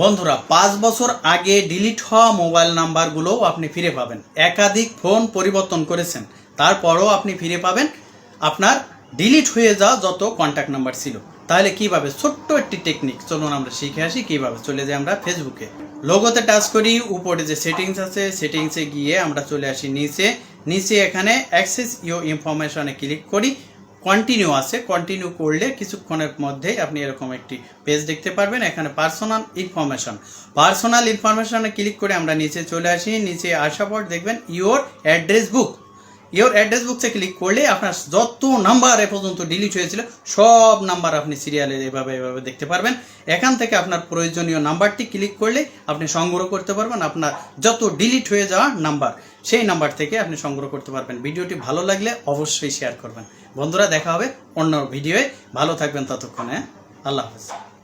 বন্ধুরা, পাঁচ বছর আগে ডিলিট হওয়া মোবাইল নাম্বারগুলোও আপনি ফিরে পাবেন। একাধিক ফোন পরিবর্তন করেছেন। তারপরও আপনি ফিরে পাবেন। আপনার ডিলিট হয়ে যাওয়া যত কন্ট্যাক্ট নাম্বার ছিল। তাহলে কীভাবে? ছোট্ট একটি টেকনিক চলুন আমরা শিখে আসি কীভাবে। চলে যাই আমরা ফেসবুকে লোগোতে টাচ করি। উপরে যে সেটিংস আছে সেটিংসে গিয়ে আমরা চলে আসি নিচে। নিচে এখানে অ্যাক্সেস ইউ ইনফরমেশনে ক্লিক করি। কন্টিনিউ আছে কন্টিনিউ করলে কিছুক্ষণের মধ্যেই আপনি এরকম একটি পেজ দেখতে পারবেন, এখানে পার্সোনাল ইনফরমেশন পার্সোনাল ইনফরমেশনে ক্লিক করে আমরা নিচে চলে আসি, নিচে আসার পর দেখবেন your address book your address books click করলে আপনার যত নাম্বার এ পর্যন্ত ডিলিট হয়েছিল, সব নাম্বার আপনি সিরিয়ালে এভাবে এভাবে দেখতে পারবেন। এখান থেকে আপনার প্রয়োজনীয় নাম্বারটি ক্লিক করলে আপনি সংগ্রহ করতে পারবেন আপনার যত ডিলিট হয়ে যাওয়া নাম্বার সেই নাম্বার থেকে আপনি সংগ্রহ করতে পারবেন। ভিডিওটি ভালো লাগলে অবশ্যই শেয়ার করবেন। বন্ধুরা, দেখা হবে অন্য ভিডিওয়ে ভালো থাকবেন ততক্ষণে। আল্লাহ হাফেজ।